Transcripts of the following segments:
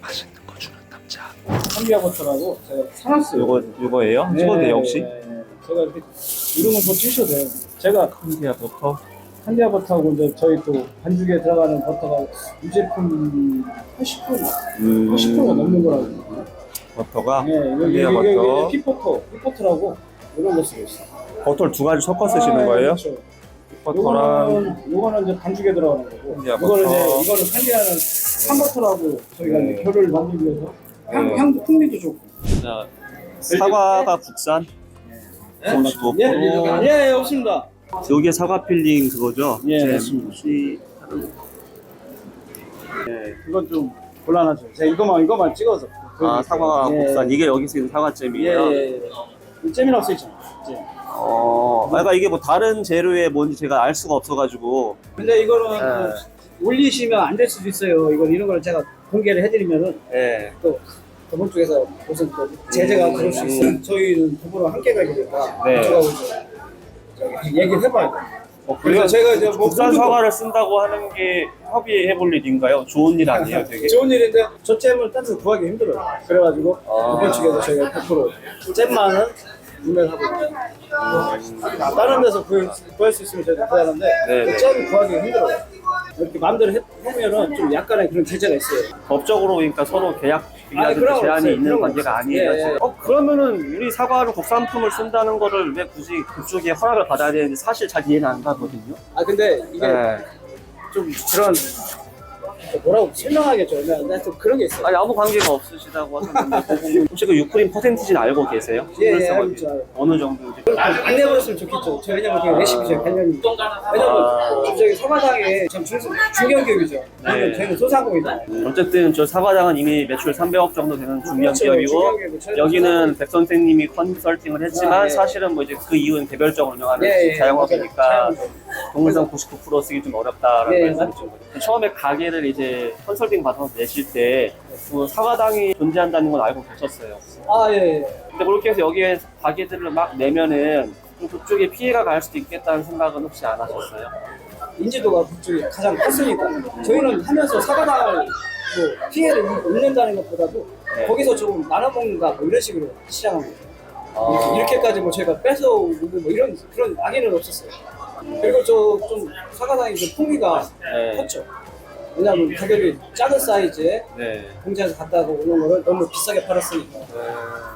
맛있는 거 주는 남자. 한비아버터라고 제가 사놨어요. 요거 요거예요? 네, 찍어도 돼요 혹시? 네, 네. 제가 이렇게 이름은 더 치셔도 돼요. 제가 한비아 버터. 한비아 버터하고 이제 저희 또 반죽에 들어가는 버터가 이 제품 80% 음, 80%가 넘는 거라고. 버터가 네, 여기 한비아버터. 여기 피포터, 피포터라고 이런 거 쓰고 있어요. 버터를 두 가지 섞어 쓰시는 아, 거예요? 그렇죠. 버터랑 요거는 요거는 이제 반죽에 들어가는 거고. 한비아버터. 이거는 이제 이거는 한비아는 한버터라고 저희가 네. 이제 결을 만들기 위해서 향, 네. 향 풍미도 좋고. 자, 사과가 국산. 네? 55%. 예, 예, 예, 없습니다. 여기에 사과 필링 그거죠? 예, 잼, 맞습니다. 혹시 예, 그건 좀 곤란하죠. 제가 이거만 이거만 찍어서. 아 사과가 예. 국산 이게 여기서 있는 예, 사과잼이에요. 예, 예. 이 잼이라고 써있잖아요. 잼. 어, 그러니까 이게 뭐 다른 재료에 뭔지 제가 알 수가 없어가지고. 근데 이거는 예. 그 올리시면 안 될 수도 있어요. 이건 이런 걸 제가 공개를 해드리면은 예. 또 저번 쪽에서 무슨 또 제재가 음. 들을 수 있어요. 저희는 부부랑 함께 가게 되니까 네. 그쪽하고 이제 저기 얘기를 해봐야 돼요. 어, 그래서 제가 이제 뭐 국산 거- 사과를 쓴다고 하는 게 협의해 볼 일인가요? 좋은 일 아니에요, 되게? 좋은 일인데 저 잼을 딴 데서 구하기 힘들어요. 그래가지고 아. 이번 측에서 저희가 100% 잼만은 구매를 하고 있어요. 다른 데서 구할, 구할 수 있으면 저희가 구하는데 네, 네. 그 잼을 구하기 힘들어요. 이렇게 마음대로 해, 하면은 좀 약간의 그런 제재가 있어요. 법적으로 그러니까 서로 계약 그런 건 제한이 없어요. 있는 그런 관계가 없어요. 아니에요. 예, 예. 어, 그러면은 우리 사과를 국산품을 쓴다는 거를 왜 굳이 그쪽에 허락을 받아야 되는지 사실 잘 이해는 안 가거든요. 아 근데 이게 네. 좀 그런 뭐라고 설명하겠죠. 근데 좀 그런 게 있어요. 아니 아무 관계가 없으시다고 하셨는데 그거 혹시 그 유크림 퍼센티지는 알고 계세요? 예, 예, 알고 있죠. 어느 정도 안 내버렸으면 좋겠죠. 저 왜냐면 그게 레시피 제 관련이. 아. 왜냐면 저기 서마당에 전 중, 중견 기업이죠. 네. 저희는 소상공이잖아요. 어쨌든 저 사과당은 이미 매출 300억 정도 되는 중견 그렇죠. 기업이고 중견기업이고 저희는 여기는 백 선생님이 컨설팅을 했지만 아, 네. 사실은 뭐 이제 그 이후는 개별적으로 운영하는 예, 예. 자영업이니까 자영업. 동물상 99% 쓰기 좀 어렵다라는 예, 말씀이죠. 처음에 가게를 이제 컨설팅 받아서 내실 때 그 사과당이 존재한다는 건 알고 계셨어요. 아 예. 예. 근데 그렇게 해서 여기에 가게들을 막 내면은 좀 그쪽에 피해가 갈 수도 있겠다는 생각은 혹시 안 하셨어요? 인지도가 그쪽이 가장 컸으니까 저희는 하면서 사과당을 뭐 피해를 입는다는 것보다도 네. 거기서 조금 나눠먹는다 뭐 이런 식으로 시작한 거죠. 아. 이렇게 까지 뭐 저희가 뺏어오고 뭐 이런 그런 악의는 없었어요. 그리고 저 좀 사과당이 좀 풍미가 네. 컸죠. 왜냐하면 가격이 작은 사이즈에 네. 공장에서 갖다 오는 거를 너무 비싸게 팔았으니까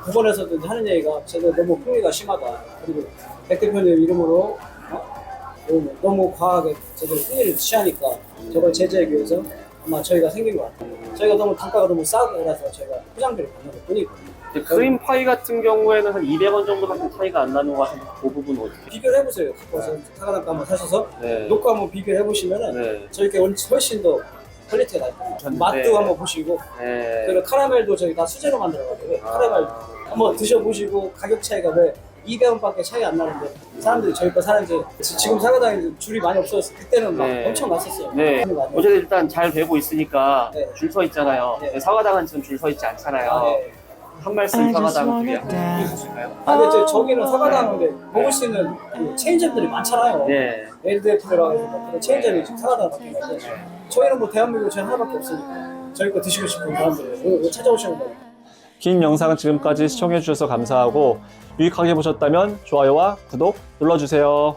법원에서도 이제 하는 얘기가 저도 너무 풍미가 심하다. 그리고 백 대표님 이름으로 어? 너무, 너무 과하게 저들 풍미를 취하니까 저걸 제재하기 위해서 아마 저희가 생긴 것 같아요. 저희가 너무 단가가 너무 싸고라서 저희가 포장비를 받는 것 뿐이고 이제 크림 파이 같은 경우에는 한 200원 정도밖에 차이가 안 나는 것 같은데 그 부분 어떻게? 비교를 해보세요. 가서 사과당가 한번 사셔서 네. 놓고 한번 비교를 해보시면은 네. 저희게 훨씬 더 퀄리티가. 좋네. 맛도 한번 보시고 네. 그리고 카라멜도 저희 다 수제로 만들어가지고 아. 카라멜 한번 드셔보시고 가격 차이가 왜 200원밖에 차이 안 나는데 사람들이 저희 거 사는지 지- 지금 사과당에 줄이 많이 때 그때는 막 네. 엄청 났었어요. 네. 어쨌든 일단 잘 되고 있으니까 네. 줄 서 있잖아요. 네. 사과당은 지금 줄 서 있지 않잖아요. 아, 네. 한 말씀 사과당 드려 주실까요? 아, 근데 저, 저기는 사과당인데 먹을 수 있는 그 체인점들이 많잖아요. 네. 막 그런 체인점이 지금 사과당 같은 건데 저희는 뭐 대한민국에 저희 하나밖에 없으니까 저희 거 드시고 싶은 사람들이 오늘 찾아오시는 거예요. 긴 영상은 지금까지 시청해주셔서 감사하고 유익하게 보셨다면 좋아요와 구독 눌러주세요.